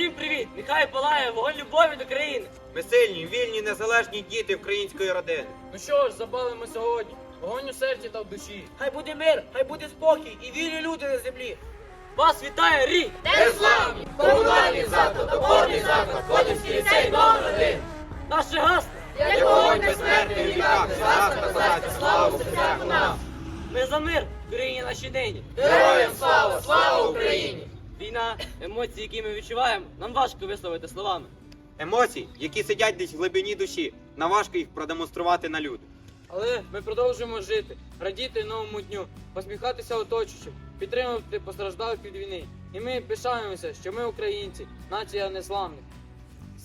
Всім привіт! Нехай палає вогонь любові до країни. Ми сильні, вільні, незалежні діти української родини. Ну що ж, запалимо сьогодні. Вогонь у серці та в душі. Хай буде мир, хай буде спокій і вільні люди на землі. Вас вітає рік! Незламні! Комунальний заклад, опорний заклад, Ходинський ліцей номер один. Наше гасло. Як вогонь безсмертний віках, згасне козацька слава серцях у нас! Ми за мир в країні нашій нині. Героям слава! Слава Україні! Війна, емоції, які ми відчуваємо, нам важко висловити словами. Емоції, які сидять десь в глибині душі, наважко їх продемонструвати на люди. Але ми продовжуємо жити, радіти новому дню, посміхатися оточуючим, підтримувати постраждалих від війни. І ми пишаємося, що ми українці, нація незламних.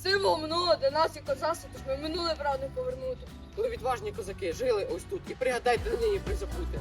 Символ минулого для нас і козацтва, тож ми минуле прагнемо повернути. Коли відважні козаки жили ось тут, і пригадайте на неї призапути.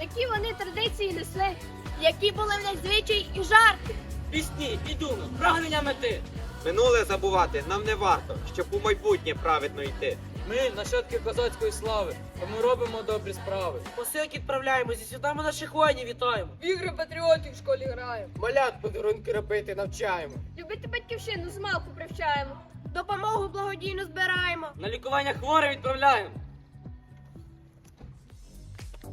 які вони традиції несли, які були в них звичаї і жарти. Пісні і думи, прагнення мети. Минуле забувати нам не варто, щоб у майбутнє праведно йти. Ми нащадки козацької слави, тому робимо добрі справи. Посилки відправляємо, зі святами наших воїнів вітаємо. В ігри патріотів в школі граємо. Малят подарунки робити навчаємо. Любити батьківщину з малку привчаємо, допомогу благодійну збираємо. На лікування хворих відправляємо.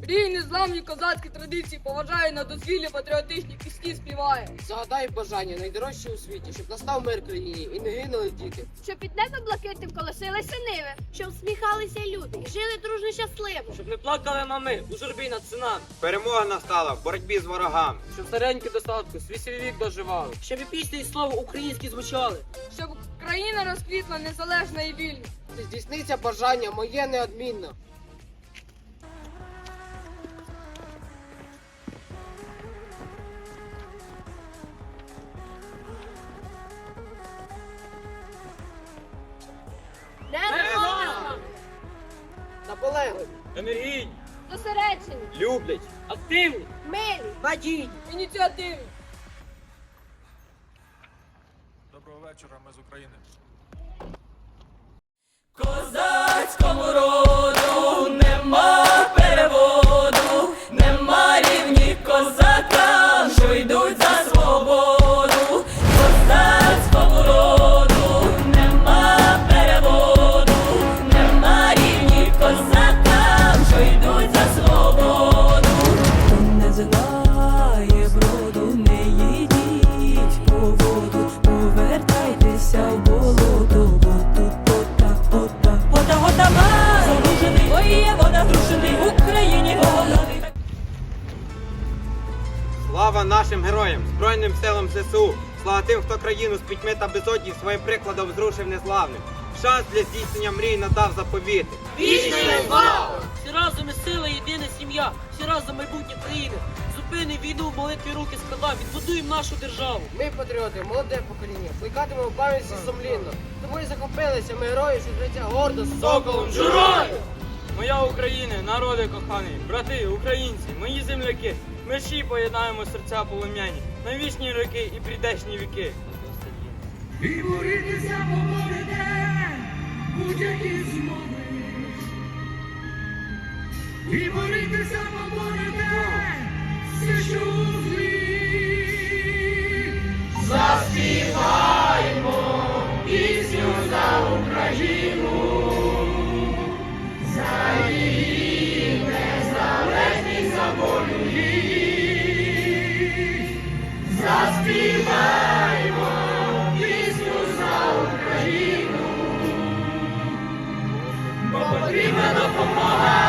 Рій незламні козацькі традиції поважає на дозвіллі патріотичні пісні співає. Загадай бажання найдорожче у світі, щоб настав мир країні і не гинули діти. Щоб під небом блакитним колосилися ниви, щоб всміхалися люди і жили дружно щасливо. Щоб не плакали мами у журбі над синами. Перемога настала в боротьбі з ворогами. Щоб старенькі достатку свій свій вік доживали. Щоб і пісні і слово українські звучали. Щоб країна розквітла незалежна і вільна. Здійсниться бажання моє неодмінно. Наполегливі, енергійні, зосереджені, Люблять. Активні. милі. Надійні. Ініціативні. Доброго вечора, ми з України. Козацькому роду нашим героям, Збройним силам ЗСУ! Слава тим, хто країну з пітьми та безодні своїм прикладом зрушив незглавним. Шанс для здійснення мрій надав заповіти. Вічна слава! Всі разом і сила, єдина сім'я, всі разом майбутнє країни. Зупини війну, в молитві руки складав, відбудуємо нашу державу. Ми, патріоти, молоде покоління, плекатимемо пам'яті сумлінно. Тому і захопилися ми герої, що життя гордо з соколом Журою! Моя Україна, народи коханий, брати, українці, мої земляки, ми поєднаємо серця полум'яні, на вічні роки і прийдешні віки. І борітися помогите будь-які змови. І борітися помогите Viva la Pomona!